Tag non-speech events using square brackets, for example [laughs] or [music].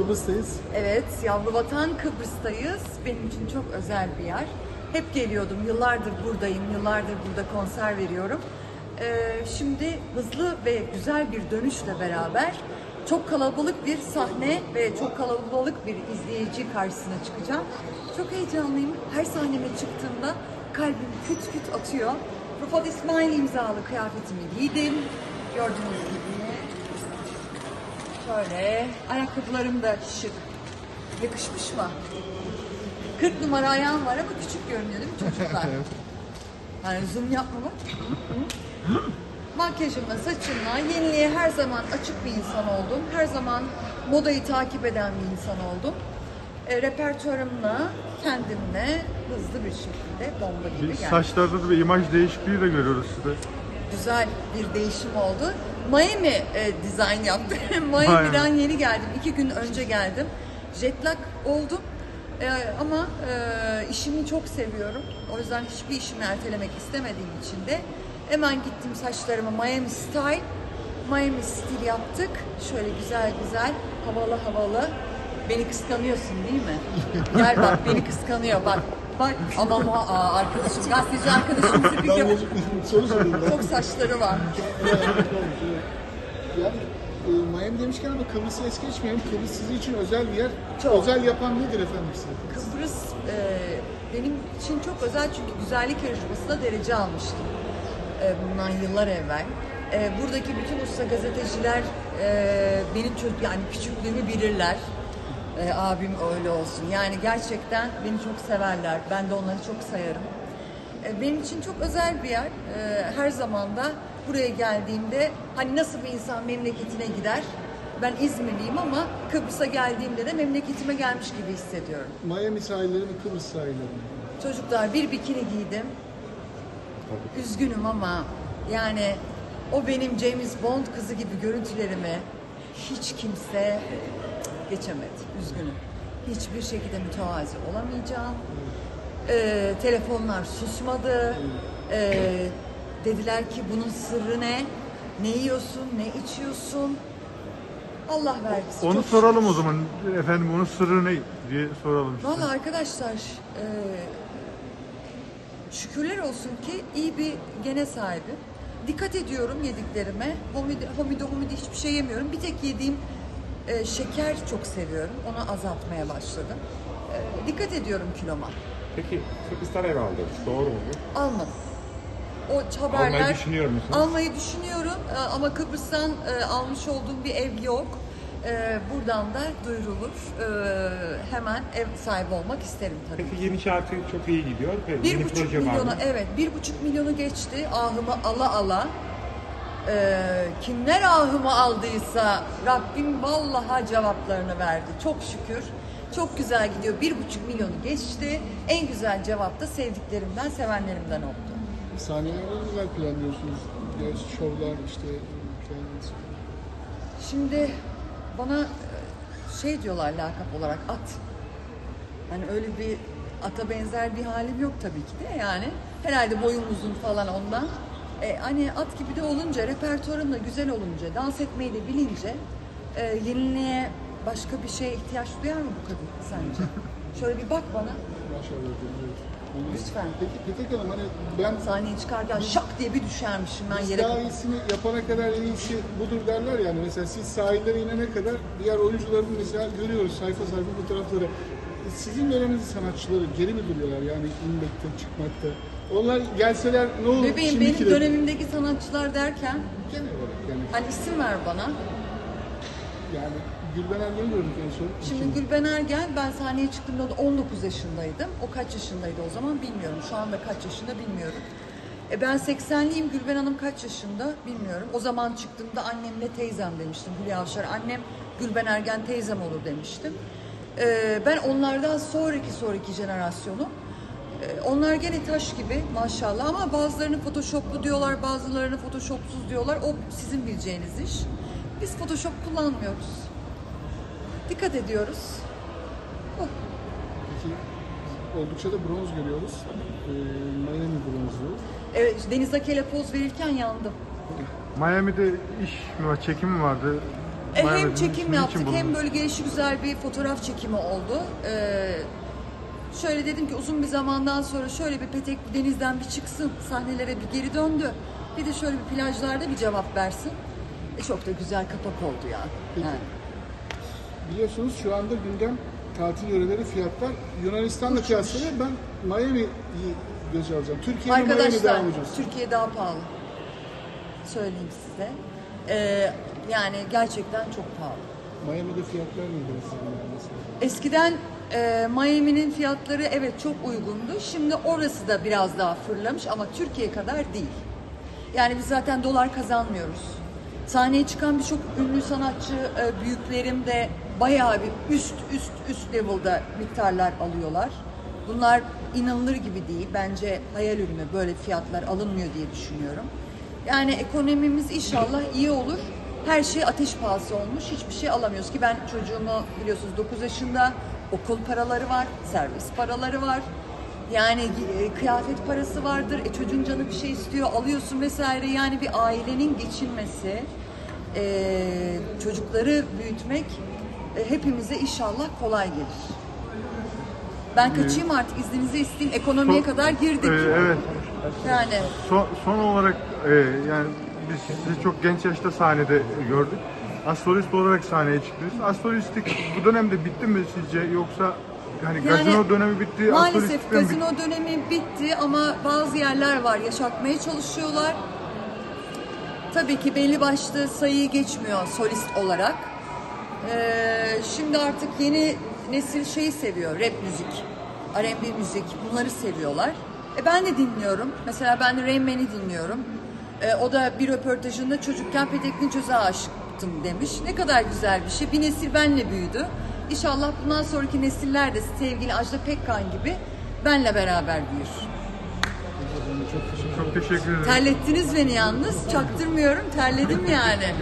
Kıbrıs'tayız. Evet, Yavru Vatan Kıbrıs'tayız. Benim için çok özel bir yer. Hep geliyordum, yıllardır buradayım, yıllardır burada konser veriyorum. Ee, şimdi hızlı ve güzel bir dönüşle beraber çok kalabalık bir sahne ve çok kalabalık bir izleyici karşısına çıkacağım. Çok heyecanlıyım. Her sahneme çıktığımda kalbim küt küt atıyor. Rufat İsmail imzalı kıyafetimi giydim. Gördüğünüz gibi Şöyle ayakkabılarım da şık. Yakışmış mı? 40 numara ayağım var ama küçük görünüyor değil mi çocuklar? [laughs] hani zoom yapma bak. Makyajımla, saçımla yeniliğe her zaman açık bir insan oldum. Her zaman modayı takip eden bir insan oldum. E, repertuarımla, kendimle hızlı bir şekilde bomba gibi geldim. Saçlarda da bir imaj değişikliği de görüyoruz sizde. Güzel bir değişim oldu. Miami e, dizayn yaptım. [laughs] Miami'den yeni geldim. İki gün önce geldim. Jet lag oldum. E, ama e, işimi çok seviyorum. O yüzden hiçbir işimi ertelemek istemediğim için de hemen gittim saçlarımı Miami Style, Miami stil yaptık. Şöyle güzel güzel, havalı havalı. Beni kıskanıyorsun değil mi? [laughs] Gel bak beni kıskanıyor bak. Bak ama ma- aa, arkadaşım, gazeteci arkadaşım Ben bozuk [laughs] soru ben. Çok saçları var. Yani e, Miami demişken ama Kıbrıs'ı es geçmeyelim. Kıbrıs sizin için özel bir yer. Çok. Özel yapan nedir efendim size? Kıbrıs e, benim için çok özel çünkü güzellik yarışmasında derece almıştım. E, bundan yıllar evvel. E, buradaki bütün usta gazeteciler e, benim çocuk yani küçüklüğümü bilirler. E, abim öyle olsun. Yani gerçekten beni çok severler. Ben de onları çok sayarım. E, benim için çok özel bir yer. E, her zaman da buraya geldiğimde hani nasıl bir insan memleketine gider? Ben İzmirliyim ama Kıbrıs'a geldiğimde de memleketime gelmiş gibi hissediyorum. Miami sahilleri mi Kıbrıs sahilleri mi? Çocuklar bir bikini giydim. Üzgünüm ama yani o benim James Bond kızı gibi görüntülerimi hiç kimse geçemedi. Üzgünüm. Hiçbir şekilde mütevazi olamayacağım. Ee, telefonlar susmadı. Ee, dediler ki bunun sırrı ne? Ne yiyorsun, ne içiyorsun? Allah vergisi. Onu Çok soralım o zaman. Efendim onun sırrı ne diye soralım. Valla arkadaşlar e, şükürler olsun ki iyi bir gene sahibi. Dikkat ediyorum yediklerime. Homidi, homidi, homidi hiçbir şey yemiyorum. Bir tek yediğim e, şeker çok seviyorum. Onu azaltmaya başladım. E, dikkat ediyorum kiloma. Peki Kıbrıs'tan ev aldınız. Doğru mu bu? Almadım. O haberler... Almayı düşünüyor musunuz? Almayı düşünüyorum e, ama Kıbrıs'tan e, almış olduğum bir ev yok. E, buradan da duyurulur. E, hemen ev sahibi olmak isterim tabii. Peki yeni şarkı çok iyi gidiyor. Ve Bir yeni buçuk proje var mı? evet bir buçuk milyonu geçti ahımı ala ala. Ee, kimler ahımı aldıysa Rabbim vallaha cevaplarını verdi. Çok şükür. Çok güzel gidiyor. Bir buçuk milyonu geçti. En güzel cevap da sevdiklerimden, sevenlerimden oldu. Sahneleri neler planlıyorsunuz? Ya, şovlar işte. Şimdi bana e, şey diyorlar lakap olarak at. Hani öyle bir ata benzer bir halim yok tabii ki de yani. Herhalde boyum uzun falan ondan. E, hani at gibi de olunca, repertuarım da güzel olunca, dans etmeyi de bilince e, yeniliğe başka bir şeye ihtiyaç duyar mı bu kadın sence? [laughs] Şöyle bir bak bana. Maşallah. Lütfen. Peki Petek Hanım hani ben Sahneye çıkarken şak diye bir düşermişim ben yere. daha iyisini yapana kadar en iyisi budur derler yani. Mesela siz sahillere inene kadar diğer oyuncuların mesela görüyoruz sayfa sayfa fotoğrafları. Sizin döneminizin sanatçıları geri mi duruyorlar yani inmekte, çıkmakta? Onlar gelseler ne olur Bebeğim şimdiki benim de- dönemimdeki sanatçılar derken Genel olarak yani. hani isim ver bana. Yani Gülben Ergen'i gördük en son. Şimdi Gülben Ergen, ben sahneye çıktığımda da 19 yaşındaydım. O kaç yaşındaydı o zaman bilmiyorum. Şu anda kaç yaşında bilmiyorum. E ben 80'liyim, Gülben Hanım kaç yaşında bilmiyorum. O zaman çıktığımda annemle teyzem demiştim Hülya Avşar. Annem Gülben Ergen teyzem olur demiştim. E, ben onlardan sonraki sonraki jenerasyonu. E, onlar gene taş gibi maşallah ama bazılarını photoshoplu diyorlar, bazılarını photoshopsuz diyorlar. O sizin bileceğiniz iş. Biz photoshop kullanmıyoruz. Dikkat ediyoruz. Oh, Peki oldukça da bronz görüyoruz. Ee, Miami bronzu. Evet, Deniz Akel'e poz verirken yandım. Miami'de iş mi var, çekim mi vardı? E, Miami'de. hem çekim yaptık hem böyle gelişi güzel bir fotoğraf çekimi oldu. Ee, şöyle dedim ki uzun bir zamandan sonra şöyle bir petek denizden bir çıksın, sahnelere bir geri döndü. Bir de şöyle bir plajlarda bir cevap versin. E, çok da güzel kapak oldu ya. Peki. Yani. Biliyorsunuz şu anda gündem tatil yöreleri fiyatlar Yunanistan'la kıyaslanıyor. Ben Miami'yi göze alacağım. Türkiye'de Miami Arkadaşlar daha ucuz. Türkiye daha pahalı. Söyleyeyim size. Ee, yani gerçekten çok pahalı. Miami'de fiyatlar nedir mesela? Eskiden e, Miami'nin fiyatları evet çok uygundu. Şimdi orası da biraz daha fırlamış ama Türkiye kadar değil. Yani biz zaten dolar kazanmıyoruz. Sahneye çıkan birçok ünlü sanatçı e, büyüklerim de bayağı bir üst üst üst level'da miktarlar alıyorlar. Bunlar inanılır gibi değil. Bence hayal ürünü böyle fiyatlar alınmıyor diye düşünüyorum. Yani ekonomimiz inşallah iyi olur. Her şey ateş pahası olmuş. Hiçbir şey alamıyoruz ki ben çocuğumu biliyorsunuz 9 yaşında okul paraları var, servis paraları var. Yani e, kıyafet parası vardır. E, çocuğun canı bir şey istiyor, alıyorsun vesaire. Yani bir ailenin geçinmesi, e, çocukları büyütmek e, hepimize inşallah kolay gelir. Ben kaçayım artık izninizi isteyeyim. Ekonomiye Son- kadar girdik. Ee, evet. Yani Son, son olarak e, yani biz sizi çok genç yaşta sahnede gördük. Astrolist olarak sahneye çıktınız. Astrolistlik bu dönemde bitti mi sizce yoksa hani gazino dönemi bitti, Maalesef mi bitti? gazino dönemi bitti ama bazı yerler var yaşatmaya çalışıyorlar. Tabii ki belli başlı sayıyı geçmiyor solist olarak. Ee, şimdi artık yeni nesil şeyi seviyor, rap müzik, R&B müzik bunları seviyorlar. E ben de dinliyorum. Mesela ben Rain Man'i dinliyorum. E, o da bir röportajında çocukken Petek Çöz'e aşıktım demiş. Ne kadar güzel bir şey. Bir nesil benle büyüdü. İnşallah bundan sonraki nesiller de sevgili Ajda Pekkan gibi benle beraber büyür. Çok teşekkür ederim. Terlettiniz beni yalnız. Çaktırmıyorum. Terledim yani.